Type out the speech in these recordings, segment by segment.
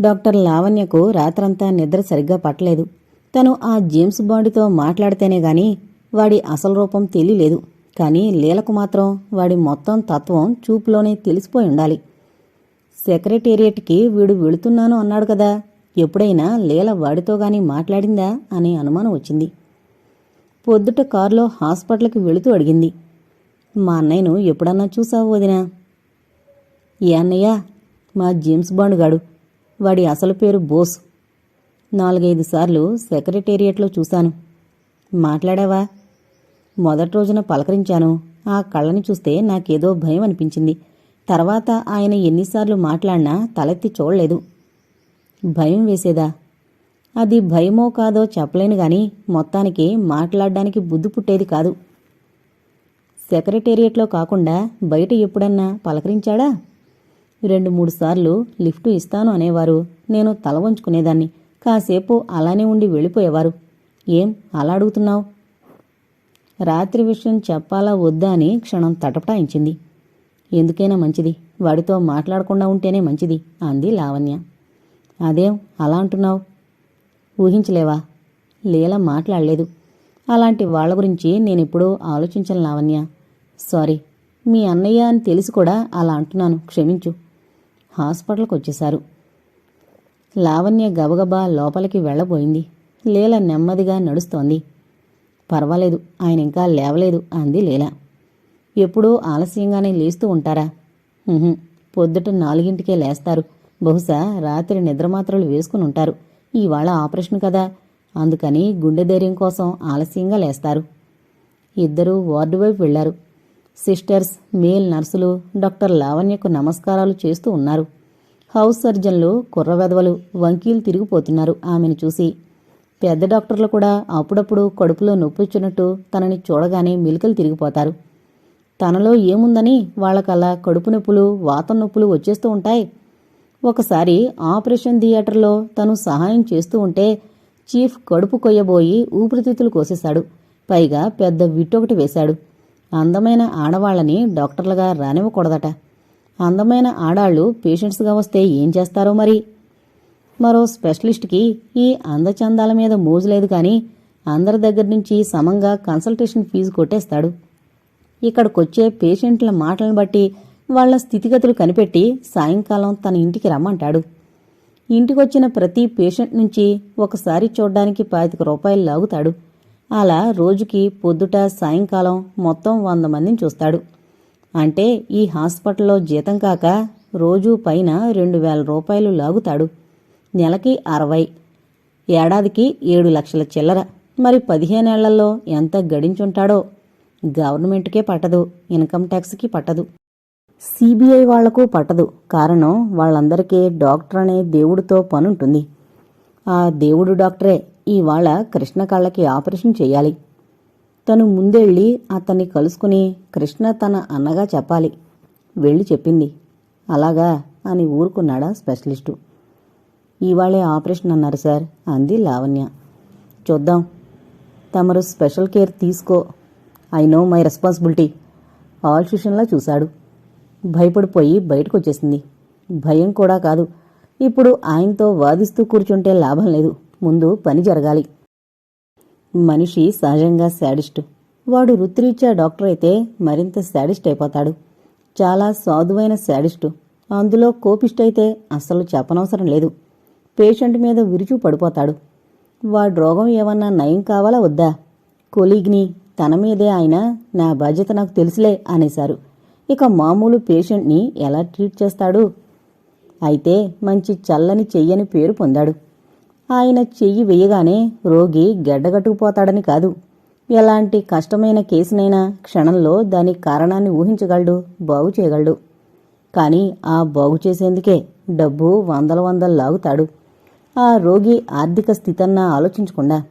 Doctor లావణ్యకు రాత్రంతా నిద్ర సరిగ్గా పట్టలేదు. తను ఆ జేమ్స్ బాండ్తో మాట్లాడితేనే గాని వాడి అసలు రూపం తెలియలేదు. కానీ లీలకు మాత్రం వాడి మొత్తం తత్వం చూపులోనే తెలిసిపోయి ఉండాలి. సెక్రటేరియట్కి వీడు వెళుతున్నాను అన్నాడు కదా ఎప్పుడైనా లీల వాడితో గాని మాట్లాడిందా అనే అనుమానం వచ్చింది. పొద్దుట కారులో హాస్పిటల్కి వెళుతూ అడిగింది. మా అన్నయ్యను ఎప్పుడన్నా చూసావు వదినా? ఏ అన్నయ్య? మా జేమ్స్ బాండ్ గాడు. వాడి అసలు పేరు బోస్. నాలుగైదు సార్లు సెక్రటేరియట్లో చూశాను. మాట్లాడావా? మొదటి రోజున పలకరించాను. ఆ కళ్ళని చూస్తే నాకేదో భయం అనిపించింది. తర్వాత ఆయన ఎన్నిసార్లు మాట్లాడినా తలెత్తి చూడలేదు. భయం వేసేదా? అది భయమో కాదో చెప్పలేను గాని మొత్తానికి మాట్లాడడానికి బుద్ధి పుట్టేది కాదు. సెక్రటేరియట్లో కాకుండా బయట ఎప్పుడన్నా పలకరించాడా? రెండు మూడు సార్లు లిఫ్టు ఇస్తాను అనేవారు. నేను తల వంచుకునేదాన్ని. కాసేపు అలానే ఉండి వెళ్ళిపోయేవారు. ఏం? అలా అడుగుతున్నావు? రాత్రి విషయం చెప్పాలా వద్దా? అని క్షణం తటపటాయించింది. ఎందుకైనా మంచిది. వాడితో మాట్లాడకుండా ఉంటేనే మంచిది అంది లావణ్య. అదేం? అలా అంటున్నావు? ఊహించలేవా. లీల మాట్లాడలేదు. అలాంటి వాళ్ళ గురించి నేనెప్పుడూ ఆలోచించను లావణ్య. సారీ. మీ అన్నయ్య అని తెలిసి కూడా అలా అంటున్నాను. క్షమించు. హాస్పిటల్కి వచ్చేశారు లావణ్య గబగబా లోపలికి వెళ్ళబోయింది. లీల నెమ్మదిగా నడుస్తోంది. పర్వాలేదు ఆయన ఇంకా లేవలేదు అంది లీల. ఎప్పుడూ ఆలస్యంగానే లేస్తూ ఉంటారా? పొద్దుట నాలుగింటికే లేస్తారు. బహుశా రాత్రి నిద్రమాత్రలు వేసుకుని ఉంటారు ఇవాళ ఆపరేషన్ కదా. అందుకని గుండె ధైర్యం కోసం ఆలస్యంగా లేస్తారు. ఇద్దరూ వార్డు వైపు వెళ్ళారు సిస్టర్స్ మేల్ నర్సులు డాక్టర్ లావణ్యకు నమస్కారాలు చేస్తూ ఉన్నారు. హౌస్ సర్జన్లు కుర్రవెదవలు వంకీలు తిరిగిపోతున్నారు ఆమెను చూసి. పెద్ద డాక్టర్లు కూడా అప్పుడప్పుడు కడుపులో నొప్పిచ్చినట్టు తనని చూడగానే మిలికలు తిరిగిపోతారు. తనలో ఏముందని వాళ్ళకలా కడుపు నొప్పులు వాతం నొప్పులు వచ్చేస్తూ ఉంటాయి. ఒకసారి ఆపరేషన్ థియేటర్లో తను సహాయం చేస్తూ ఉంటే చీఫ్ కడుపు కొయ్యబోయి ఊపిరితిత్తులు కోసేశాడు. పైగా పెద్ద విట్టొకటి వేశాడు. అందమైన ఆడవాళ్ళని డాక్టర్లుగా రానివ్వకూడదట. అందమైన ఆడాళ్ళు పేషెంట్స్గా వస్తే ఏం చేస్తారో మరి? మరో స్పెషలిస్ట్కి ఈ అందచందాల మీద మోజు లేదు కానీ అందరి దగ్గర నుంచి సమంగా కన్సల్టేషన్ ఫీజు కొట్టేస్తాడు. ఇక్కడికొచ్చే పేషెంట్ల మాటలను బట్టి వాళ్ళ స్థితిగతులు కనిపెట్టి సాయంకాలం తన ఇంటికి రమ్మంటాడు. ఇంటికొచ్చిన ప్రతి పేషెంట్ నుంచి ఒకసారి చూడ్డానికి పాతిక రూపాయలు లాగుతాడు. అలా రోజుకి పొద్దుట సాయంకాలం మొత్తం వంద మందిని చూస్తాడు. అంటే ఈ హాస్పిటల్లో జీతం కాక రోజూ పైన రెండు వేల రూపాయలు లాగుతాడు. నెలకి అరవై ఏడాదికి ఏడు లక్షల చిల్లర. మరి పదిహేనేళ్ళలో ఎంత గడించుంటాడో? గవర్నమెంట్కే పట్టదు ఇన్కమ్ ట్యాక్స్కి పట్టదు. సిబిఐ వాళ్ళకు పట్టదు. కారణం వాళ్ళందరికీ డాక్టర్ అనే దేవుడితో పనుంటుంది. ఆ దేవుడు డాక్టరే ఇవాళ కృష్ణ కాళ్ళకి ఆపరేషన్ చేయాలి. తను ముందెళ్ళి అతన్ని కలుసుకుని కృష్ణ తన అన్నగా చెప్పాలి. వెళ్ళి చెప్పింది. అలాగా అని ఊరుకున్నాడా స్పెషలిస్టు. ఇవాళే ఆపరేషన్ అన్నారు సార్ అంది లావణ్య. చూద్దాం. తమరు స్పెషల్ కేర్ తీసుకో. I know my responsibility. All ట్యూషన్లా చూశాడు. భయపడిపోయి బయటకు వచ్చేసింది భయం కూడా కాదు. ఇప్పుడు ఆయనతో వాదిస్తూ కూర్చుంటే లాభం లేదు. ముందు పని జరగాలి. మనిషి సహజంగా శాడిస్ట్. వాడు వృత్తిరీత్యా డాక్టర్ అయితే మరింత శాడిస్ట్ అయిపోతాడు. చాలా సాధువైన శాడిస్టు. అందులో కోపిస్ట్ అయితే అస్సలు చెప్పనవసరం లేదు. పేషెంట్ మీద విరుచు పడిపోతాడు. వాడి రోగం ఏమన్నా నయం కావాలా వద్దా? కొలీగ్ని తన మీదే ఆయన నా బాధ్యత నాకు తెలుసులే అనేశారు. ఇక మామూలు పేషెంట్ని ఎలా ట్రీట్ చేస్తాడు? అయితే మంచి చల్లని చెయ్యని పేరు పొందాడు. ఆయన చెయ్యి వేయగానే రోగి గెడ్డగట్టుకుపోతాడని కాదు. ఎలాంటి కష్టమైన కేసునైనా క్షణంలో దాని కారణాన్ని ఊహించగలడు బాగు చేయగలడు. కానీ ఆ బాగు చేసేందుకే డబ్బు వందల వందలు లాగుతాడు. ఆ రోగి ఆర్థిక స్థితన్నా ఆలోచించకుండా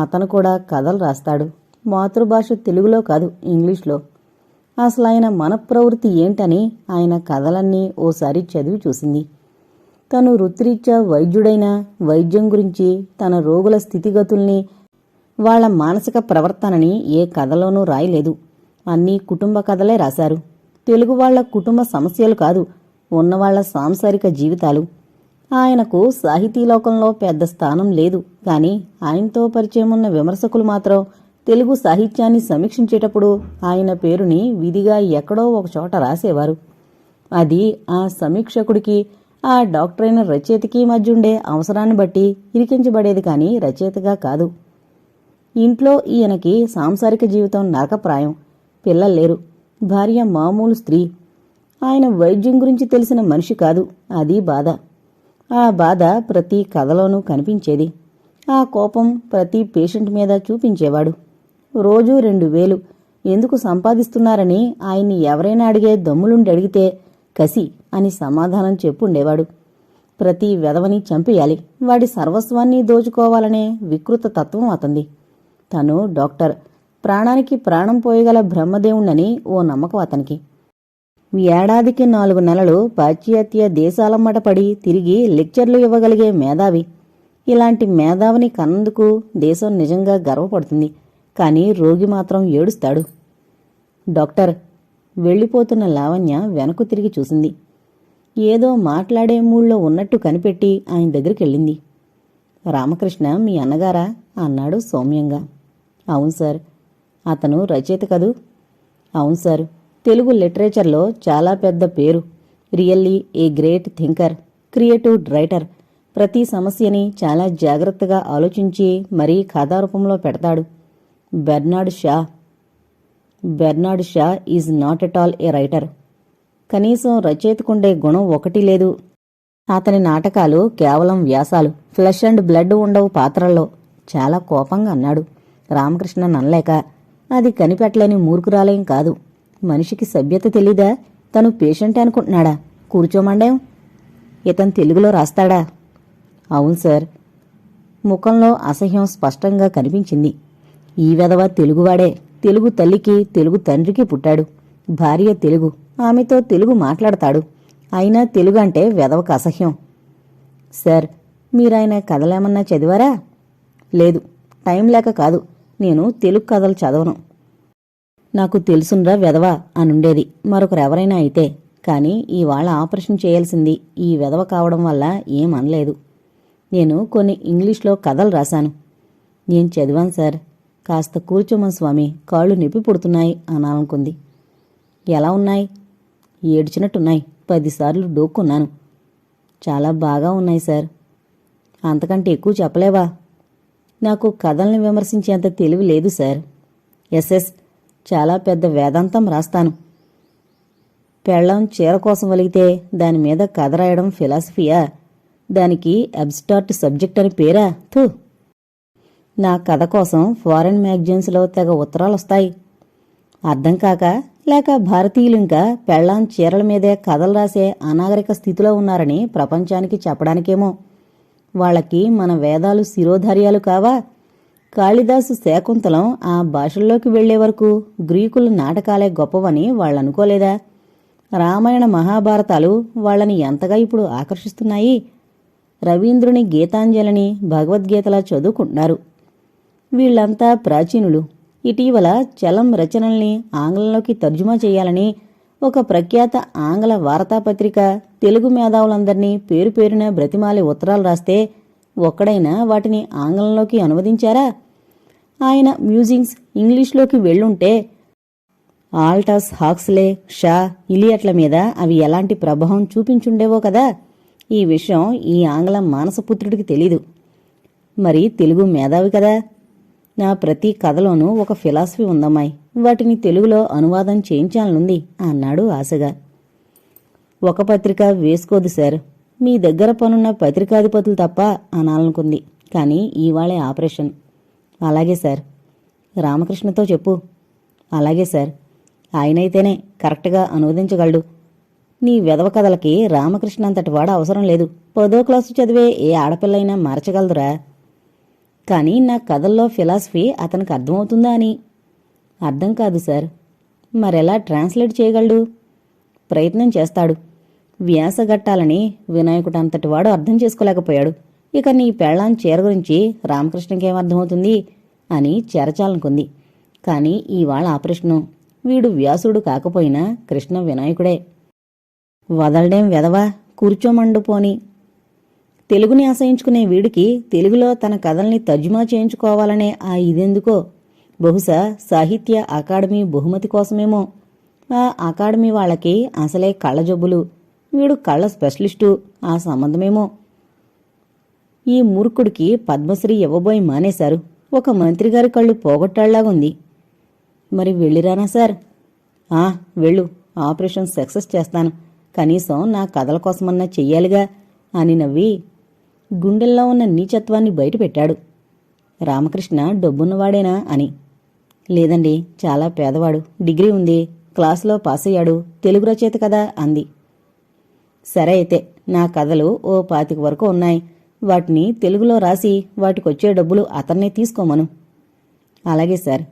అతను కూడా కథలు రాస్తాడు. మాతృభాష తెలుగులో కాదు ఇంగ్లీష్లో. అసలు ఆయన మనప్రవృత్తి ఏంటని ఆయన కథలన్నీ ఓసారి చదివి చూసింది. తను వృత్తిరీత్యా వైద్యుడైన వైద్యం గురించి తన రోగుల స్థితిగతుల్ని వాళ్ళ మానసిక ప్రవర్తనని ఏ కథలోనూ రాయలేదు. అన్నీ కుటుంబ కథలే రాశారు. తెలుగు వాళ్ళ కుటుంబ సమస్యలు కాదు ఉన్నవాళ్ళ సాంసారిక జీవితాలు. ఆయనకు సాహితీ లోకంలో పెద్ద స్థానం లేదు కానీ ఆయనతో పరిచయం ఉన్న విమర్శకులు మాత్రం తెలుగు సాహిత్యాన్ని సమీక్షించేటప్పుడు ఆయన పేరుని విధిగా ఎక్కడో ఒకచోట రాసేవారు. అది ఆ సమీక్షకుడికి ఆ డాక్టర్ అయిన రచయితకి మధ్య ఉండే అవసరాన్ని బట్టి ఇరికించబడేది కానీ రచయితగా కాదు. ఇంట్లో ఈయనకి సాంసారిక జీవితం నరకప్రాయం. పిల్లలు లేరు. భార్య మామూలు స్త్రీ. ఆయన వైద్యం గురించి తెలిసిన మనిషి కాదు. అది బాధ. ఆ బాధ ప్రతి కథలోనూ కనిపించేది. ఆ కోపం ప్రతి పేషెంట్ మీద చూపించేవాడు. రోజూ రెండు వేలు. ఎందుకు సంపాదిస్తున్నారని ఆయన్ని ఎవరైనా అడిగే దమ్ములుండి అడిగితే కసి. అని సమాధానం చెప్పుండేవాడు. ప్రతి వెధవని చంపేయాలి. వాడి సర్వస్వాన్ని దోచుకోవాలనే వికృత తత్వం అతంది. తను డాక్టర్. ప్రాణానికి ప్రాణం పోయగల బ్రహ్మదేవుణ్ణని ఓ నమ్మకం అతనికి. ఏడాదికి నాలుగు నెలలు పాశ్చాత్య దేశాలమ్మట పడి తిరిగి లెక్చర్లు ఇవ్వగలిగే మేధావి. ఇలాంటి మేధావిని కన్నందుకు దేశం నిజంగా గర్వపడుతుంది. కానీ రోగి మాత్రం ఏడుస్తాడు. డాక్టర్. వెళ్ళిపోతున్న లావణ్య వెనక్కు తిరిగి చూసింది. ఏదో మాట్లాడే మూళ్ళో ఉన్నట్టు కనిపెట్టి ఆయన దగ్గరికి వెళ్ళింది రామకృష్ణ మీ అన్నగారా? అన్నాడు సౌమ్యంగా. అవును సార్. అతను రచయిత కదూ? అవును సార్. తెలుగు లిటరేచర్లో చాలా పెద్ద పేరు. Really a great thinker creative writer. ప్రతి సమస్యని చాలా జాగ్రత్తగా ఆలోచించి మరీ కథారూపంలో పెడతాడు. Bernard Shaw. Bernard Shaw is not at all a writer. కనీసం రచయితకుండే గుణం ఒకటి లేదు. అతని నాటకాలు కేవలం వ్యాసాలు. ఫ్లెష్ అండ్ బ్లడ్ ఉండవు పాత్రల్లో. చాలా కోపంగా అన్నాడు. రామకృష్ణ ననలేక అది కనిపెట్టలేని మూర్ఖురాలయం కాదు. మనిషికి సభ్యత తెలీదా? తను పేషెంట్ అనుకుంటున్నాడా? కూర్చోమండేం? ఇతను తెలుగులో రాస్తాడా? అవును సార్. ముఖంలో అసహ్యం స్పష్టంగా కనిపించింది. ఈ వెధవ తెలుగువాడే. తెలుగు తల్లికి తెలుగు తండ్రికి పుట్టాడు. భార్య తెలుగు. ఆమెతో తెలుగు మాట్లాడతాడు. అయినా తెలుగు అంటే వెధవకు అసహ్యం. సార్ మీరాయన కథలేమన్నా చదివారా? లేదు టైం లేక కాదు నేను తెలుగు కథలు చదవను. నాకు తెలుసునరా వెధవ అనుండేది మరొకరెవరైనా అయితే. కానీ ఇవాళ ఆపరేషన్ చేయాల్సింది ఈ వెధవ కావడం వల్ల ఏం అనలేదు. నేను కొన్ని ఇంగ్లీష్లో కథలు రాశాను. నేను చదివాను సార్. కాస్త కూర్చోమని స్వామి కాళ్ళు నొప్పి పుడుతున్నాయి అనాలనుకుంది. ఎలా ఉన్నాయి? ఏడ్చినట్టున్నాయి. పదిసార్లు డోక్కున్నాను. చాలా బాగా ఉన్నాయి సార్. అంతకంటే ఎక్కువ చెప్పలేవా? నాకు కథల్ని విమర్శించేంత తెలివి లేదు సార్. ఎస్ఎస్ చాలా పెద్ద వేదాంతం రాస్తాను. పెళ్ళం చీర కోసం వలిగితే దాని మీద కథ రాయడం ఫిలాసఫీయా? దానికి అబ్స్టార్ట్ సబ్జెక్ట్ అని పేరా? థూ. నా కథ కోసం ఫారెన్ మ్యాగజైన్స్లో తెగ ఉత్తరాలు వస్తాయి అర్థం కాక లేక భారతీయులు ఇంకా పెళ్ళాం చీరల మీదే కథలు రాసే అనాగరిక స్థితిలో ఉన్నారని ప్రపంచానికి చెప్పడానికేమో. వాళ్ళకి మన వేదాలు శిరోధార్యాలు కావా? కాళిదాసు శాకుంతలం ఆ భాషల్లోకి వెళ్ళే వరకు గ్రీకుల నాటకాలే గొప్పవని వాళ్ళనుకోలేదా? రామాయణ మహాభారతాలు వాళ్ళని ఎంతగా ఇప్పుడు ఆకర్షిస్తున్నాయి? రవీంద్రుని గీతాంజలిని భగవద్గీతలా చదువుకుంటున్నారు. వీళ్ళంతా ప్రాచీనులు. ఇటీవల చలం రచనల్ని ఆంగ్లంలోకి తర్జుమా చేయాలని ఒక ప్రఖ్యాత ఆంగ్ల వార్తాపత్రిక తెలుగు మేధావులందర్నీ పేరు పేరున బ్రతిమాలి ఉత్తరాలు రాస్తే ఒక్కడైనా వాటిని ఆంగ్లంలోకి అనువదించారా? ఆయన మ్యూజింగ్స్ ఇంగ్లీష్లోకి వెళ్ళుంటే ఆల్టాస్ హాక్స్లే షా ఇలియట్ల మీద అవి ఎలాంటి ప్రభావం చూపించుండేవో కదా? ఈ విషయం ఈ ఆంగ్ల మానసపుత్రుడికి తెలీదు. మరి తెలుగు మేధావి కదా? నా ప్రతి కథలోనూ ఒక ఫిలాసఫీ ఉందమ్మాయి. వాటిని తెలుగులో అనువాదం చేయించాలనుంది అన్నాడు ఆశగా. ఒక పత్రిక వేసుకోదు సార్. మీ దగ్గర పనున్న పత్రికాధిపతులు తప్ప అనాలనుకుంది. కానీ ఇవాళే ఆపరేషన్. అలాగే సార్. రామకృష్ణతో చెప్పు. అలాగే సార్. ఆయనైతేనే కరెక్ట్గా అనువదించగలడు. నీ వెధవ కథలకి రామకృష్ణ అంతటి వాడు అవసరం లేదు. పదో క్లాసు చదివే ఏ ఆడపిల్లైనా మార్చగలదురా. కానీ నా కథల్లో ఫిలాసఫీ అతనికి అర్థమవుతుందా అని? అర్థం కాదు సార్. మరెలా ట్రాన్స్లేట్ చేయగలడు? ప్రయత్నం చేస్తాడు. వ్యాసగట్టాలని వినాయకుడు అంతటి వాడు అర్థం చేసుకోలేకపోయాడు. ఇక నీ పెళ్ళాం చీర గురించి రామకృష్ణకేం అర్థమవుతుంది? అని చేరచాలనుకుంది. కానీ ఇవాళ ఆపరేషను. వీడు వ్యాసుడు కాకపోయినా కృష్ణ వినాయకుడే. వదలడేం వెదవా? కూర్చోమండు పోని. తెలుగుని ఆశయించుకునే వీడికి తెలుగులో తన కథల్ని తర్జుమా చేయించుకోవాలనే ఆ ఇదెందుకో? బహుశా సాహిత్య అకాడమీ బహుమతి కోసమేమో. ఆ అకాడమీ వాళ్ళకి అసలే కళ్ళ జబ్బులు. వీడు కళ్ళ స్పెషలిస్టు. ఆ సంబంధమేమో? ఈ మూర్ఖుడికి పద్మశ్రీ ఇవ్వబోయి మానేశారు. ఒక మంత్రి గారి కళ్ళు పోగొట్టాళ్ళాగుంది. మరి వెళ్ళిరానా సార్? ఆ వెళ్ళు. ఆపరేషన్ సక్సెస్ చేస్తాను. కనీసం నా కథల కోసమన్నా చెయ్యాలిగా అని నవ్వి గుండెల్లో ఉన్న నీచత్వాన్ని బయటపెట్టాడు. రామకృష్ణ డబ్బున్నవాడేనా అని. లేదండి చాలా పేదవాడు. డిగ్రీ ఉంది క్లాసులో పాస్ అయ్యాడు తెలుగు రచయిత కదా అంది. సరే అయితే నా కథలు ఓ పాతిక వరకు ఉన్నాయి. వాటిని తెలుగులో రాసి వాటికొచ్చే డబ్బులు అతన్నే తీసుకోమను. అలాగే సార్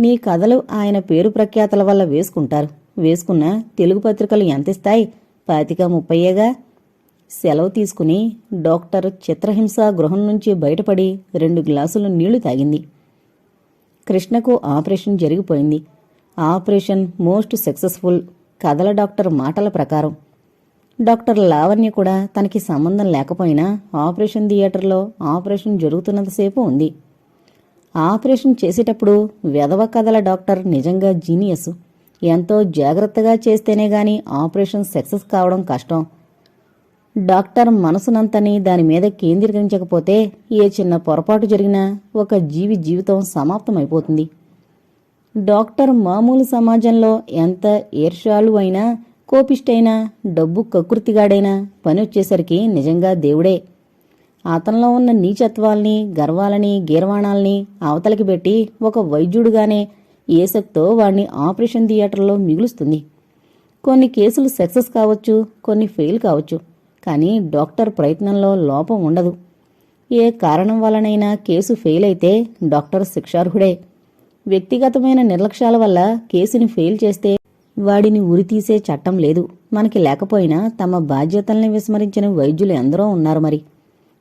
నీ కథలు ఆయన పేరు ప్రఖ్యాతల వల్ల వేసుకుంటారు. వేసుకున్న తెలుగు పత్రికలు ఎంత ఇస్తాయి పాతిక ముప్పయ్యేగా సెలవు తీసుకుని డాక్టర్ చిత్రహింస గృహం నుంచి బయటపడి రెండు గ్లాసులు నీళ్ళు తాగింది. కృష్ణకు ఆపరేషన్ జరిగిపోయింది. ఆపరేషన్ మోస్ట్ సక్సెస్ఫుల్ కథల డాక్టర్ మాటల ప్రకారం. డాక్టర్ లావణ్య కూడా తనకి సంబంధం లేకపోయినా ఆపరేషన్ థియేటర్లో ఆపరేషన్ జరుగుతున్నంతసేపు ఉంది. ఆపరేషన్ చేసేటప్పుడు వెధవ కథల డాక్టర్ నిజంగా జీనియస్ ఎంతో జాగ్రత్తగా చేస్తేనే గాని ఆపరేషన్ సక్సెస్ కావడం కష్టం. డాక్టర్ మనసునంతని దాని మీద కేంద్రీకరించకపోతే ఏ చిన్న పొరపాటు జరిగినా ఒక జీవి జీవితం సమాప్తమైపోతుంది. డాక్టర్ మామూలు సమాజంలో ఎంత ఈర్ష్యాలు అయినా కోపిష్టైనా డబ్బు కకృతిగాడైనా పని వచ్చేసరికి నిజంగా దేవుడే. అతనిలో ఉన్న నీచత్వాల్ని గర్వాలని గీర్వాణాల్ని అవతలకి పెట్టి ఒక వైద్యుడుగానే ఏసక్తో వాణ్ణి ఆపరేషన్ థియేటర్లో మిగులుస్తుంది. కొన్ని కేసులు సక్సెస్ కావచ్చు కొన్ని ఫెయిల్ కావచ్చు. కానీ డాక్టర్ ప్రయత్నంలో లోపం ఉండదు. ఏ కారణం వలనైనా కేసు ఫెయిల్ అయితే డాక్టర్ శిక్షార్హుడే. వ్యక్తిగతమైన నిర్లక్ష్యాల వల్ల కేసుని ఫెయిల్ చేస్తే వాడిని ఉరితీసే చట్టం లేదు. మనకి లేకపోయినా తమ బాధ్యతల్ని విస్మరించిన వైద్యులు ఎందరో ఉన్నారు మరి.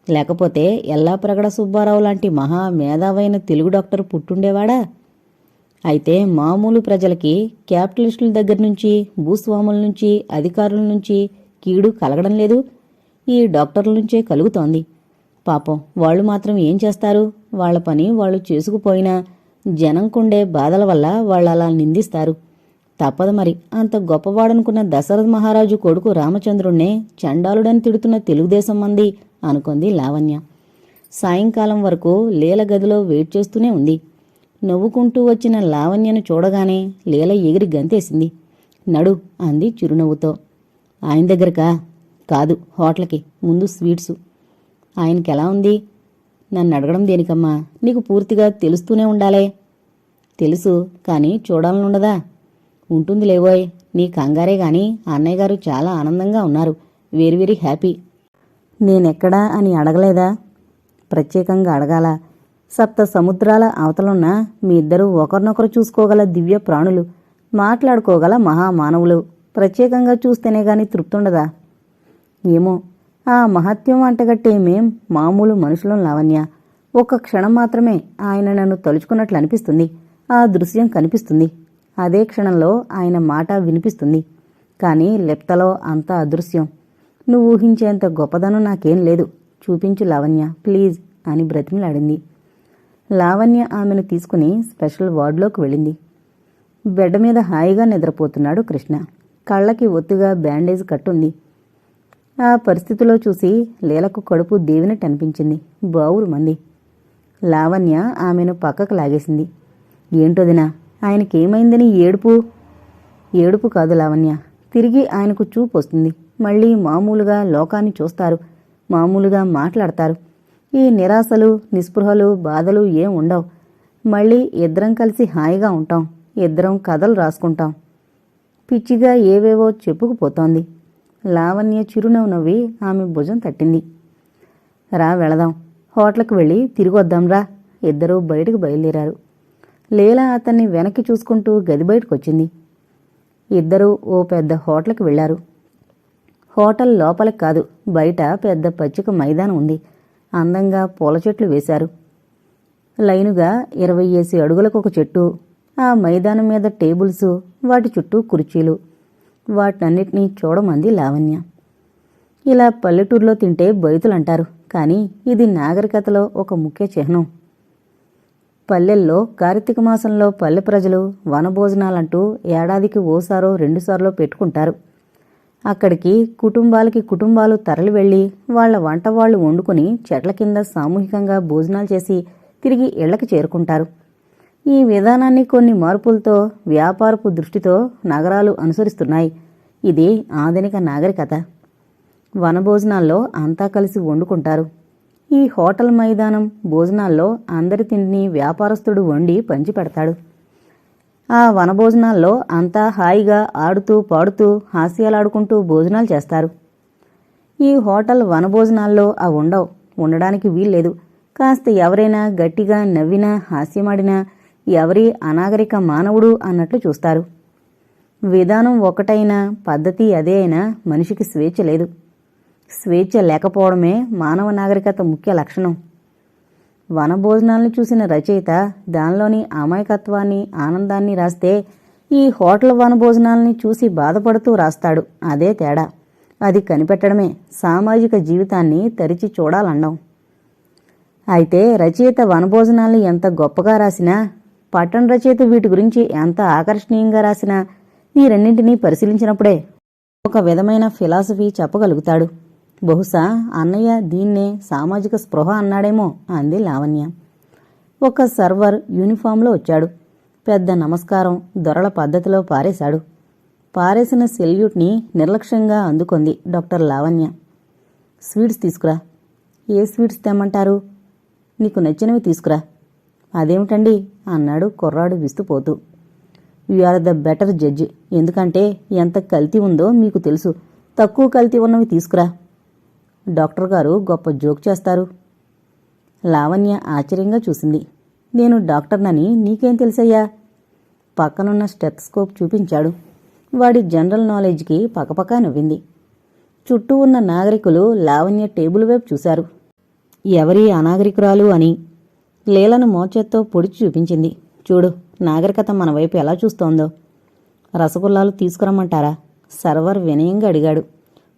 లేకపోతే ఎల్లాప్రగడ సుబ్బారావు లాంటి మహా మేధావైన తెలుగు డాక్టర్ పుట్టుండేవాడా? అయితే మామూలు ప్రజలకి క్యాపిటలిస్టుల దగ్గర నుంచి భూస్వాముల నుంచి అధికారుల నుంచి కీడు కలగడం లేదు. ఈ డాక్టర్ల నుంచే కలుగుతోంది. పాపం వాళ్ళు మాత్రం ఏం చేస్తారు? వాళ్ళ పని వాళ్ళు చేసుకుపోయినా జనంకుండే బాధల వల్ల వాళ్ళు అలా నిందిస్తారు. తప్పదు మరి. అంత గొప్పవాడనుకున్న దశరథ మహారాజు కొడుకు రామచంద్రుణ్ణే చండాలుడని తిడుతున్న తెలుగుదేశం మంది అనుకుంది లావణ్య. సాయంకాలం వరకు లీల గదిలో వెయిట్ చేస్తూనే ఉంది. నవ్వుకుంటూ వచ్చిన లావణ్యను చూడగానే లీల ఎగిరి గంతేసింది. నడు అంది చిరునవ్వుతో. ఆయన దగ్గరకా? కాదు హోటల్కి. ముందు స్వీట్సు. ఆయనకెలా ఉంది? నన్ను అడగడం దేనికమ్మా? నీకు పూర్తిగా తెలుస్తూనే ఉండాలే. తెలుసు కానీ చూడాలనుండదా? ఉంటుంది లేవోయ్ నీ కంగారే గాని అన్నయ్య గారు చాలా ఆనందంగా ఉన్నారు. Very very happy. నేనెక్కడా అని అడగలేదా? ప్రత్యేకంగా అడగాల. సప్త సముద్రాల అవతలున్న మీ ఇద్దరూ ఒకరినొకరు చూసుకోగల దివ్య ప్రాణులు. మాట్లాడుకోగల మహామానవులు. ప్రత్యేకంగా చూస్తేనే గాని తృప్తుండదా? ఏమో. ఆ మహత్యం అంటగట్టే మేం మామూలు మనుషులం లావణ్య. ఒక్క క్షణం మాత్రమే ఆయన నన్ను తలుచుకున్నట్లు అనిపిస్తుంది. ఆ దృశ్యం కనిపిస్తుంది. అదే క్షణంలో ఆయన మాట వినిపిస్తుంది. కానీ లెప్తలో అంత అదృశ్యం. నువ్వు ఊహించేంత గొప్పదనం నాకేం లేదు. చూపించు లావణ్య ప్లీజ్ అని బ్రతిమలాడింది. లావణ్య ఆమెను తీసుకుని స్పెషల్ వార్డులోకి వెళ్ళింది. బెడ్ మీద హాయిగా నిద్రపోతున్నాడు కృష్ణ. కళ్ళకి ఒత్తుగా బ్యాండేజ్ కట్టుంది. ఆ పరిస్థితిలో చూసి లీలకు కడుపు దేవినట్టు అనిపించింది. బావురు మంది. లావణ్య ఆమెను పక్కకు లాగేసింది. ఏంటోదినా ఆయనకేమైందని ఏడుపు? ఏడుపు కాదు లావణ్య. తిరిగి ఆయనకు చూపు వస్తుంది. మళ్ళీ మామూలుగా లోకాన్ని చూస్తారు. మామూలుగా మాట్లాడతారు. ఈ నిరాశలు నిస్పృహలు బాధలు ఏం ఉండవు. మళ్ళీ ఇద్దరం కలిసి హాయిగా ఉంటాం. ఇద్దరం కథలు రాసుకుంటాం. పిచ్చిగా ఏవేవో చెప్పుకుపోతోంది. లావణ్య చిరునవ్వు నవ్వి ఆమె భుజం తట్టింది. రా వెళదాం. హోటల్కి వెళ్ళి తిరిగి వద్దాంరా ఇద్దరూ బయటకు బయలుదేరారు. లీలా అతన్ని వెనక్కి చూసుకుంటూ గది బయటకొచ్చింది. ఇద్దరూ ఓ పెద్ద హోటల్కి వెళ్ళారు హోటల్ లోపలికి కాదు బయట పెద్ద పచ్చిక మైదానం ఉంది. అందంగా పూల చెట్లు వేశారు. లైనుగా ఇరవై ఏసి అడుగులకు ఒక చెట్టు ఆ మైదానం మీద టేబుల్స్ వాటి చుట్టూ కుర్చీలు. వాటన్నిటినీ చూడమంది లావణ్య. ఇలా పల్లెటూరులో తింటే బయతులంటారు కానీ ఇది నాగరికతలో ఒక ముఖ్య చిహ్నం. పల్లెల్లో కార్తీక మాసంలో పల్లె ప్రజలు వనభోజనాలంటూ ఏడాదికి ఓసారో రెండుసార్లో పెట్టుకుంటారు. అక్కడికి కుటుంబాలకి కుటుంబాలు తరలి వెళ్ళి వాళ్ళ వంట వాళ్ళు వండుకుని చెట్ల కింద సామూహికంగా భోజనాలు చేసి తిరిగి ఇళ్ళకి చేరుకుంటారు. ఈ విధానాన్ని కొన్ని మార్పులతో వ్యాపారపు దృష్టితో నగరాలు అనుసరిస్తున్నాయి. ఇది ఆధునిక నాగరికత. వనభోజనాల్లో అంతా కలిసి వండుకుంటారు. ఈ హోటల్ మైదానం భోజనాల్లో అందరి తిండిని వ్యాపారస్తుడు వండి పంచిపెడతాడు ఆ వనభోజనాల్లో అంతా హాయిగా ఆడుతూ పాడుతూ హాస్యాలాడుకుంటూ భోజనాలు చేస్తారు. ఈ హోటల్ వనభోజనాల్లో అవి ఉండవు. ఉండడానికి వీల్లేదు. కాస్త ఎవరైనా గట్టిగా నవ్వినా హాస్యమాడినా ఎవరి అనాగరిక మానవుడు అన్నట్లు చూస్తారు. విధానం ఒకటైనా పద్ధతి అదే అయినా మనిషికి స్వేచ్ఛ లేదు. స్వేచ్ఛ లేకపోవడమే మానవ నాగరికత ముఖ్య లక్షణం. వనభోజనాలను చూసిన రచయిత దానిలోని అమాయకత్వాన్ని ఆనందాన్ని రాస్తే ఈ హోటల్ వనభోజనాలని చూసి బాధపడుతూ రాస్తాడు. అదే తేడా. అది కనిపెట్టడమే సామాజిక జీవితాన్ని తెరిచి చూడాలండం అయితే రచయిత వనభోజనాలు ఎంత గొప్పగా రాసినా పట్టణ రచయిత వీటి గురించి ఎంత ఆకర్షణీయంగా రాసినా ఈ పరిశీలించినప్పుడే ఒక విధమైన ఫిలాసఫీ చెప్పగలుగుతాడు. బహుశా అన్నయ్య దీన్నే సామాజిక స్పృహ అన్నాడేమో అంది లావణ్య. ఒక సర్వర్ యూనిఫామ్లో వచ్చాడు. పెద్ద నమస్కారం దొరల పద్ధతిలో పారేశాడు. పారేసిన సెల్యూట్ని నిర్లక్ష్యంగా అందుకుంది డాక్టర్ లావణ్య. స్వీట్స్ తీసుకురా. ఏ స్వీట్స్ తెమ్మంటారు? నీకు నచ్చినవి తీసుకురా. అదేమిటండి? అన్నాడు కుర్రాడు విస్తుపోతూ. You are the better judge ఎందుకంటే ఎంత కల్తీ ఉందో మీకు తెలుసు. తక్కువ కల్తీ ఉన్నవి తీసుకురా. డాక్టర్ గారు గొప్ప జోక్ చేస్తారు. లావణ్య ఆశ్చర్యంగా చూసింది. నేను డాక్టర్నని నీకేం తెలుసయ్యా? పక్కనున్న స్టెత్స్కోప్ చూపించాడు. వాడి జనరల్ నాలెడ్జ్కి పకపకా నవ్వింది. చుట్టూ ఉన్న నాగరికులు లావణ్య టేబుల్ వైపు చూశారు. ఎవరి అనాగరికురాలు అని లీలను మోచేత్తో పొడిచి చూపించింది. చూడు నాగరికత మన వైపు ఎలా చూస్తోందో. రసగుల్లాలు తీసుకురమ్మంటారా? సర్వర్ వినయంగా అడిగాడు.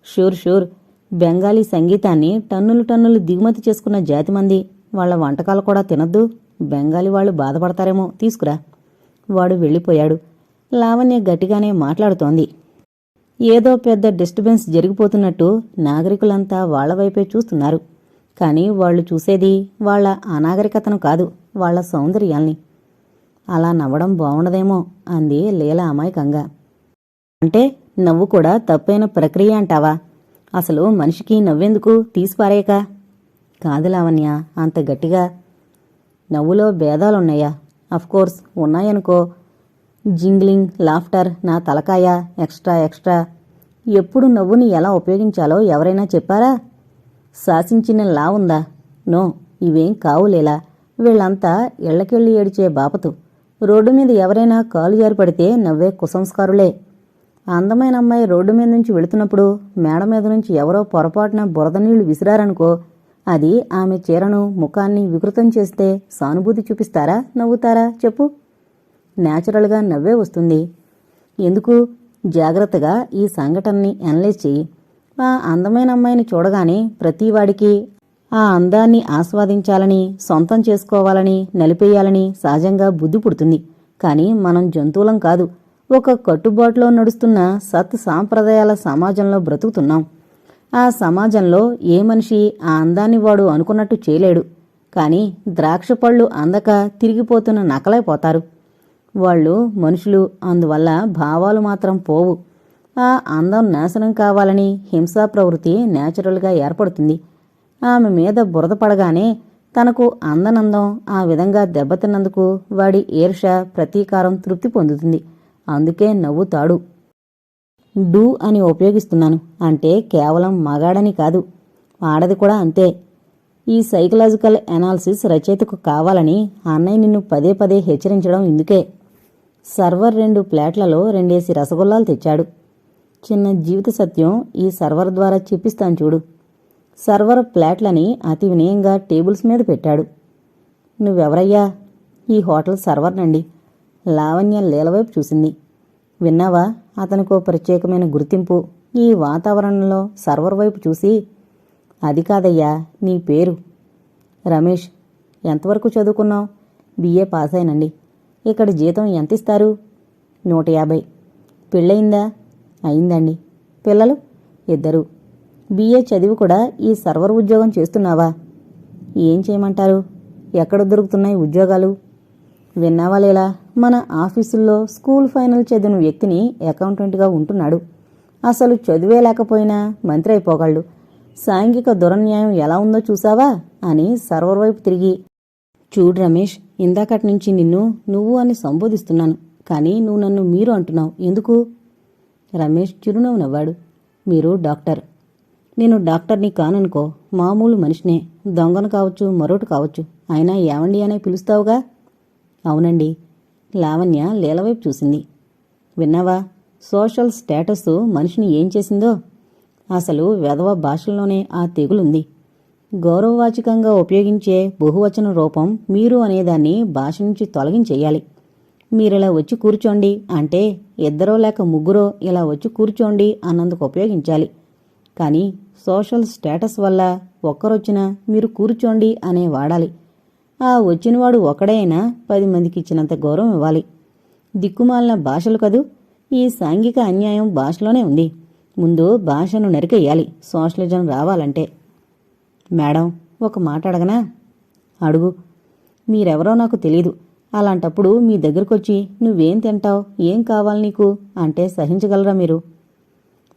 Sure sure. బెంగాలీ సంగీతాన్ని టన్నులు టన్నులు దిగుమతి చేసుకున్న జాతి మంది వాళ్ళ వంటకాలు కూడా తినద్దు. బెంగాలీ వాళ్ళు బాధపడతారేమో తీసుకురా. వాడు వెళ్ళిపోయాడు. లావణ్య గట్టిగానే మాట్లాడుతోంది. ఏదో పెద్ద డిస్టర్బెన్స్ జరిగిపోతున్నట్టు నాగరికులంతా వాళ్ళ వైపే చూస్తున్నారు. కానీ వాళ్ళు చూసేది వాళ్ళ అనాగరికతను కాదు వాళ్ళ సౌందర్యాల్ని. అలా నవ్వడం బాగుండదేమో అంది లీల అమాయకంగా. అంటే నవ్వు కూడా తప్పైన ప్రక్రియ అంటావా? అసలు మనిషికి నవ్వెందుకు తీసిపారేయక? కాదు లావణ్య అంత గట్టిగా. నవ్వులో భేదాలున్నాయా? అఫ్కోర్స్ ఉన్నాయనుకో. జింగ్లింగ్ లాఫ్టర్ నా తలకాయ ఎక్స్ట్రా ఎక్స్ట్రా ఎప్పుడు నవ్వుని ఎలా ఉపయోగించాలో ఎవరైనా చెప్పారా? శాసించిన లా ఉందా? నో ఇవేం కావులేలా? వీళ్ళంతా ఇళ్ళకెళ్ళి ఏడిచే బాపతు. రోడ్డు మీద ఎవరైనా కాలు జారిపడితే నవ్వే కుసంస్కారులే. అందమైన అమ్మాయి రోడ్డు మీద నుంచి వెళుతున్నప్పుడు మేడ మీద నుంచి ఎవరో పొరపాటున బురద నీళ్ళు విసిరారనుకో అది ఆమె చీరను ముఖాన్ని వికృతం చేస్తే సానుభూతి చూపిస్తారా? నవ్వుతారా? చెప్పు. నేచురల్గా నవ్వే వస్తుంది. ఎందుకు? జాగ్రత్తగా ఈ సంఘటనని అనలైజ్ చెయ్యి. ఆ అందమైన అమ్మాయిని చూడగానే ప్రతివాడికి ఆ అందాన్ని ఆస్వాదించాలని సొంతం చేసుకోవాలని నలిపేయాలని సహజంగా బుద్ధి పుడుతుంది. కానీ మనం జంతువులం కాదు. ఒక కట్టుబాటులో నడుస్తున్న సత్ సాంప్రదాయాల సమాజంలో బ్రతుకుతున్నాం. ఆ సమాజంలో ఏ మనిషి ఆ అందాన్ని వాడు అనుకున్నట్టు చేయలేడు. కానీ ద్రాక్ష పళ్ళు అందక తిరిగిపోతున్న నకలైపోతారు. వాళ్ళు మనుషులు అందువల్ల భావాలు మాత్రం పోవు. ఆ అందం నాశనం కావాలని హింసా ప్రవృత్తి నేచురల్గా ఏర్పడుతుంది. ఆమె మీద బురద పడగానే తనకు అందనందం ఆ విధంగా దెబ్బతిన్నందుకు వాడి ఈర్ష ప్రతీకారం తృప్తి పొందుతుంది. అందుకే నవ్వుతాడు. డూ అని ఉపయోగిస్తున్నాను. అంటే కేవలం మగాడని కాదు. ఆడది కూడా అంతే. ఈ సైకలాజికల్ ఎనాలిసిస్ రచయితకు కావాలని అన్నయ్య నిన్ను పదే పదే హెచ్చరించడం ఇందుకే. సర్వర్ రెండు ప్లేట్లలో రెండేసి రసగుల్లాలు తెచ్చాడు. చిన్న జీవిత సత్యం ఈ సర్వర్ ద్వారా చెప్పిస్తాను చూడు. సర్వర్ ప్లాట్లని అతి వినయంగా టేబుల్స్ మీద పెట్టాడు. నువ్వెవరయ్యా? ఈ హోటల్ సర్వర్నండి. లావణ్య లీలవైపు చూసింది. విన్నావా? అతనికో ప్రత్యేకమైన గుర్తింపు. ఈ వాతావరణంలో సర్వర్ వైపు చూసి అది కాదయ్యా నీ పేరు. రమేష్ ఎంతవరకు చదువుకున్నావు? బిఏ పాస్ అయినండి ఇక్కడ జీతం ఎంత ఇస్తారు నూట యాభై. పెళ్ళయిందా? అయిందండి. పిల్లలు? ఇద్దరు. బిఏ చదివి కూడా ఈ సర్వర్ ఉద్యోగం చేస్తున్నావా? ఏం చేయమంటారు? ఎక్కడ దొరుకుతున్నాయి ఉద్యోగాలు? విన్నావా లేలా? మన ఆఫీసుల్లో స్కూల్ ఫైనల్ చదివిన వ్యక్తిని అకౌంటెంట్గా ఉంటున్నాడు. అసలు చదివే లేకపోయినా మంత్రి అయిపోగలడు. సాంఘిక దురన్యాయం ఎలా ఉందో చూసావా అని సర్వర్ వైపు తిరిగి చూడు రమేష్ ఇందాకటి నుంచి నిన్ను నువ్వు అని సంబోధిస్తున్నాను. కానీ నువ్వు నన్ను మీరు అంటున్నావు. ఎందుకు? రమేష్ చిరునవ్వు నవ్వాడు మీరు డాక్టర్. నేను డాక్టర్ని కాననుకో మామూలు మనిషినే దొంగను కావచ్చు మరొకటి కావచ్చు అయినా ఏమండి అనే పిలుస్తావుగా? అవునండి. లావణ్య లీలవైపు చూసింది. విన్నావా? సోషల్ స్టేటస్ మనిషిని ఏం చేసిందో? అసలు వెధవ భాషల్లోనే ఆ తెగులుంది. గౌరవవాచకంగా ఉపయోగించే బహువచన రూపం మీరు అనేదాన్ని భాష నుంచి తొలగించేయాలి. మీరిలా వచ్చి కూర్చోండి అంటే ఇద్దరో లేక ముగ్గురో ఇలా వచ్చి కూర్చోండి అన్నందుకు ఉపయోగించాలి. కానీ సోషల్ స్టేటస్ వల్ల ఒక్కరొచ్చినా మీరు కూర్చోండి అనే వాడాలి. ఆ వచ్చినవాడు ఒకడైనా పది మందికి ఇచ్చినంత గౌరవం ఇవ్వాలి. దిక్కుమాలిన భాషలు కదూ? ఈ సాంఘిక అన్యాయం భాషలోనే ఉంది. ముందు భాషను నరికేయాలి. సోషలిజం రావాలంటే. మేడం ఒక మాట అడగనా? అడుగు. మీరెవరో నాకు తెలీదు. అలాంటప్పుడు మీ దగ్గరకొచ్చి నువ్వేం తింటావు? ఏం కావాలి నీకు? అంటే సహించగలరా మీరు?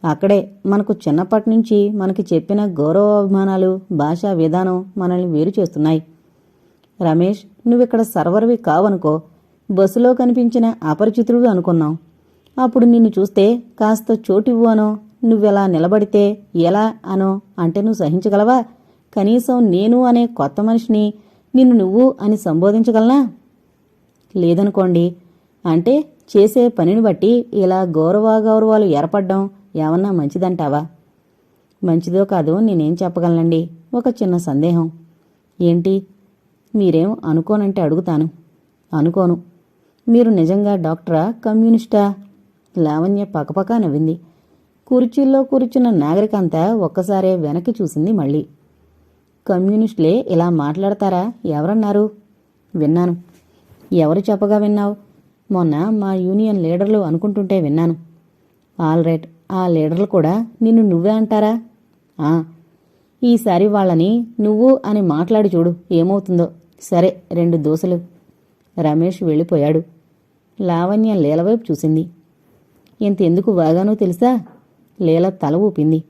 అక్కడే మనకు చిన్నప్పటి నుంచి మనకి చెప్పిన గౌరవాభిమానాలు భాషా విధానం మనల్ని వేరు చేస్తున్నాయి. రమేష్ నువ్విక్కడ సర్వర్వి కావనుకో బస్సులో కనిపించిన అపరిచితుడు అనుకున్నాం. అప్పుడు నిన్ను చూస్తే కాస్త చోటివ్వు అనో నువ్వెలా నిలబడితే ఎలా అనో అంటే నువ్వు సహించగలవా? కనీసం నేను అనే కొత్త మనిషిని నిన్ను నువ్వు అని సంబోధించగలనా? లేదనుకోండి. అంటే చేసే పనిని బట్టి ఇలా గౌరవాగౌరవాలు ఏర్పడడం ఏమన్నా మంచిదంటావా? మంచిదో కాదో నేనేం చెప్పగలనండి. ఒక చిన్న సందేహం. ఏంటి? మీరేం అనుకోనంటే అడుగుతాను. అనుకోను. మీరు నిజంగా డాక్టరా కమ్యూనిస్టా? లావణ్య పకపక నవ్వింది. కుర్చీల్లో కూర్చున్న నాగరికంతా ఒక్కసారే వెనక్కి చూసింది మళ్ళీ. కమ్యూనిస్టులే ఇలా మాట్లాడతారా? ఎవరన్నారు? విన్నాను. ఎవరు చెప్పగా విన్నావు? మొన్న మా యూనియన్ లీడర్లు అనుకుంటుంటే విన్నాను. ఆల్ రైట్ ఆ లీడర్లు కూడా నిన్ను నువ్వే అంటారా? ఆ ఈసారి వాళ్ళని నువ్వు అని మాట్లాడి చూడు ఏమవుతుందో. సరే రెండు దోశలు. రమేష్ వెళ్ళిపోయాడు. లావణ్య లీలవైపు చూసింది. ఇంతెందుకు బాగానో తెలుసా? లీల తల ఊపింది.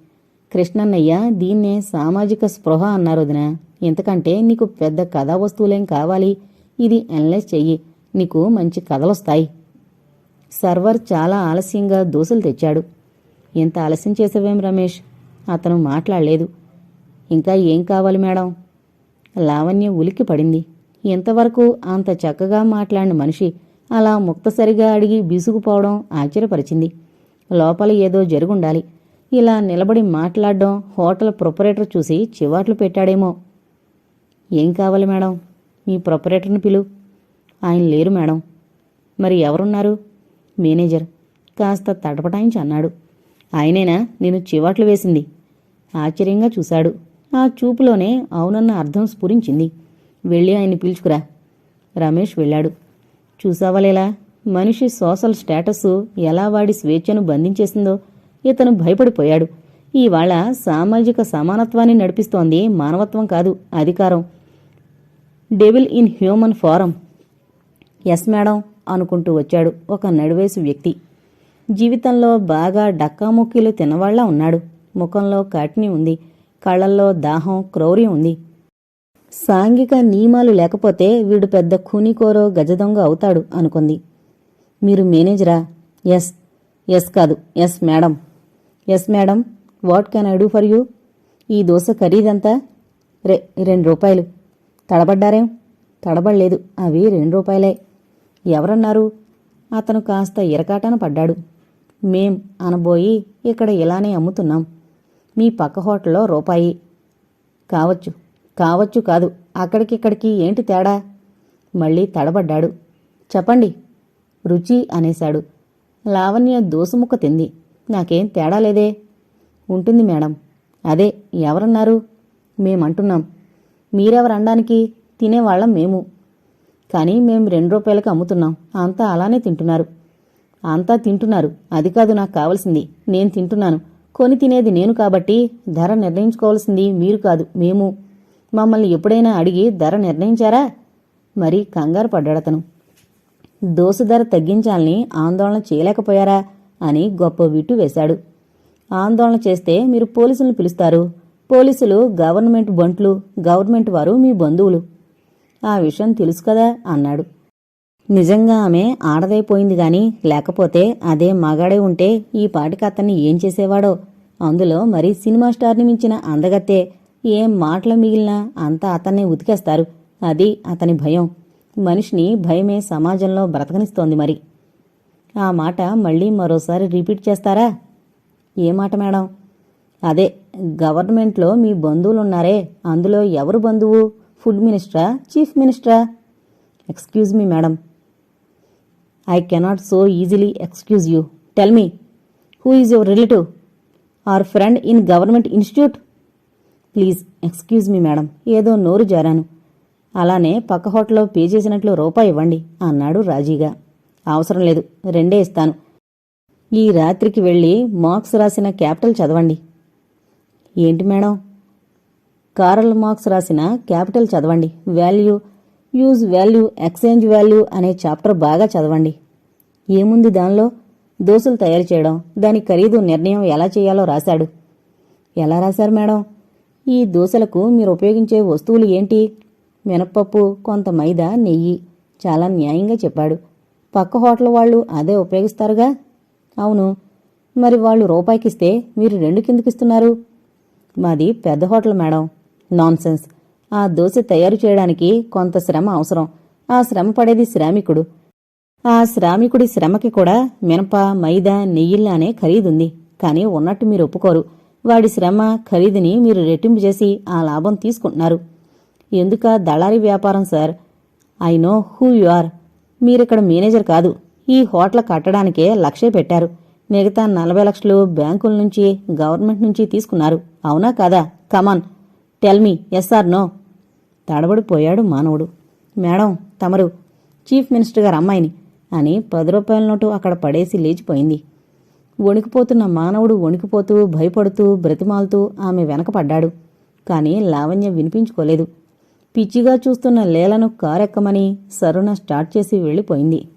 కృష్ణన్నయ్య దీన్నే సామాజిక స్పృహ అన్నారు వదిన. ఇంతకంటే నీకు పెద్ద కథా వస్తువులేం కావాలి? ఇది అనలైజ్ చెయ్యి. నీకు మంచి కథలొస్తాయి. సర్వర్ చాలా ఆలస్యంగా దోశలు తెచ్చాడు. ఎంత ఆలస్యం చేసావేం రమేష్? అతను మాట్లాడలేదు. ఇంకా ఏం కావాలి మేడం? లావణ్య ఉలిక్కి పడింది. ఇంతవరకు అంత చక్కగా మాట్లాడిన మనిషి అలా ముక్తసరిగా అడిగి బీసుకుపోవడం ఆశ్చర్యపరిచింది. లోపల ఏదో జరుగుండాలి. ఇలా నిలబడి మాట్లాడడం హోటల్ ప్రొపరేటర్ చూసి చివాట్లు పెట్టాడేమో. ఏం కావాలి మేడం? మీ ప్రొపరేటర్ని పిలు. ఆయన లేరు మేడం. మరి ఎవరున్నారు? మేనేజర్. కాస్త తడపటాయించి అన్నాడు. ఆయనేనా? నేను చివాట్లు వేసింది. ఆశ్చర్యంగా చూశాడు. ఆ చూపులోనే అవునన్న అర్థం స్ఫురించింది. వెళ్ళి ఆయన్ని పిలుచుకురా. రమేష్ వెళ్ళాడు. చూసావలేలా మనిషి సోషల్ స్టేటస్ ఎలా వాడి స్వేచ్ఛను బంధించేసిందో ఇతను భయపడిపోయాడు. ఇవాళ సామాజిక సమానత్వాన్ని నడిపిస్తోంది మానవత్వం కాదు అధికారం. Devil in human form. Yes madam అనుకుంటూ వచ్చాడు ఒక నడివేసు వ్యక్తి. జీవితంలో బాగా డక్కాముక్కీలు తినవాళ్ళా ఉన్నాడు. ముఖంలో కాటిని ఉంది. కళ్ళల్లో దాహం క్రౌర్యం ఉంది. సాంఘిక నియమాలు లేకపోతే వీడు పెద్ద ఖూనికోరో గజదొంగ అవుతాడు అనుకుంది. మీరు మేనేజరా? ఎస్. ఎస్ కాదు. Yes madam. Yes madam what can I do for you? ఈ దోశ ఖరీదంతా? రే రెండు రూపాయలు. తడబడ్డారేం? తడబడలేదు. అవి రెండు రూపాయలే. ఎవరన్నారు? అతను కాస్త ఇరకాటన పడ్డాడు. మేం అనబోయి ఇక్కడ ఇలానే అమ్ముతున్నాం. మీ పక్క హోటల్లో రూపాయి. కావచ్చు. కావచ్చు కాదు. అక్కడికిక్కడికి ఏంటి తేడా? మళ్ళీ తడబడ్డాడు. చెప్పండి. రుచి అనేశాడు. లావణ్య దోసుముక్క తింది. నాకేం తేడా లేదే. ఉంటుంది మేడం. అదే ఎవరన్నారు? మేమంటున్నాం. మీరెవరనడానికి తినేవాళ్ళం మేము. కానీ మేము రెండు రూపాయలకు అమ్ముతున్నాం. అంతా అలానే తింటున్నారు. అంతా తింటున్నారు. అది కాదు నాకు కావాల్సింది. నేను తింటున్నాను. కొని తినేది నేను కాబట్టి ధర నిర్ణయించుకోవాల్సింది మీరు కాదు మేము. మమ్మల్ని ఎప్పుడైనా అడిగి ధర నిర్ణయించారా? మరి కంగారు పడ్డాడతను దోశ ధర తగ్గించాలని ఆందోళన చేయలేకపోయారా అని గొప్ప విట్టు వేశాడు. ఆందోళన చేస్తే మీరు పోలీసులను పిలుస్తారు. పోలీసులు గవర్నమెంట్ బంట్లు గవర్నమెంట్ వారు మీ బంధువులు. ఆ విషయం తెలుసు కదా అన్నాడు. నిజంగా ఆమె ఆడదైపోయింది గాని లేకపోతే అదే మగాడే ఉంటే ఈ పాటికి అతన్ని ఏం చేసేవాడో? అందులో మరి సినిమా స్టార్ని మించిన అందగత్తే ఏం మాటలు మిగిలినా అంతా అతన్నే ఉతికేస్తారు. అది అతని భయం. మనిషిని భయమే సమాజంలో బ్రతకనిస్తోంది మరి. ఆ మాట మళ్ళీ మరోసారి రిపీట్ చేస్తారా? ఏ మాట మేడం? అదే గవర్నమెంట్లో మీ బంధువులున్నారే అందులో ఎవరు బంధువు? ఫుడ్ మినిస్టరా? Chief మినిస్టరా? Excuse me madam. I cannot so easily excuse you. Tell me who is your relative? Or friend in government institute? Please excuse me madam. ఏదో నోరు జారాను. అలానే పక్క హోటల్లో పే చేసినట్లు రూపాయి ఇవ్వండి అన్నాడు రాజీగా. అవసరం లేదు రెండే ఇస్తాను. ఈ రాత్రికి వెళ్ళి మార్క్స్ రాసిన క్యాపిటల్ చదవండి. ఏంటి మేడం? కారల్ మార్క్స్ రాసిన క్యాపిటల్ చదవండి. Value use value exchange value అనే చాప్టర్ బాగా చదవండి. ఏముంది దానిలో? దోసులు తయారు చేయడం. దాని ఖరీదు నిర్ణయం ఎలా చేయాలో రాశాడు. ఎలా రాశారు మేడం? ఈ దోశలకు మీరు ఉపయోగించే వస్తువులు ఏంటి? మినప్పప్పు కొంత మైదా నెయ్యి. చాలా న్యాయంగా చెప్పాడు. పక్క హోటల్ వాళ్ళు అదే ఉపయోగిస్తారుగా? అవును. మరి వాళ్ళు రూపాయికిస్తే మీరు రెండు కిందకిస్తున్నారు. మాది పెద్ద హోటల్ మేడం. నాన్సెన్స్. ఆ దోశ తయారు చేయడానికి కొంత శ్రమ అవసరం. ఆ శ్రమ పడేది శ్రామికుడు. ఆ శ్రామికుడి శ్రమకి కూడా మినప మైదా నెయ్యిల్లానే ఖరీదుంది. కానీ ఉన్నట్టు మీరు ఒప్పుకోరు. వాడి శ్రమ ఖరీదుని మీరు రెట్టింపు చేసి ఆ లాభం తీసుకుంటున్నారు. ఎందుక దళారీ వ్యాపారం sir? I know who you are. మీరిక్కడ మేనేజర్ కాదు. ఈ హోటల్ కట్టడానికే లక్షే పెట్టారు మిగతా నలభై లక్షలు బ్యాంకుల నుంచి గవర్నమెంట్ నుంచి తీసుకున్నారు. అవునా కాదా? Come on tell me yes or no తడబడిపోయాడు మానవుడు. మేడం తమరు చీఫ్ మినిస్టర్ గారు అమ్మాయిని అని పది రూపాయల నోటు అక్కడ పడేసి లేచిపోయింది. వణికిపోతున్న మానవుడు వణికిపోతూ భయపడుతూ బ్రతిమాలుతూ ఆమె వెనకపడ్డాడు. కాని లావణ్య వినిపించుకోలేదు. పిచ్చిగా చూస్తున్న లేలను కారెక్కమని సరుణ స్టార్ట్ చేసి వెళ్ళిపోయింది.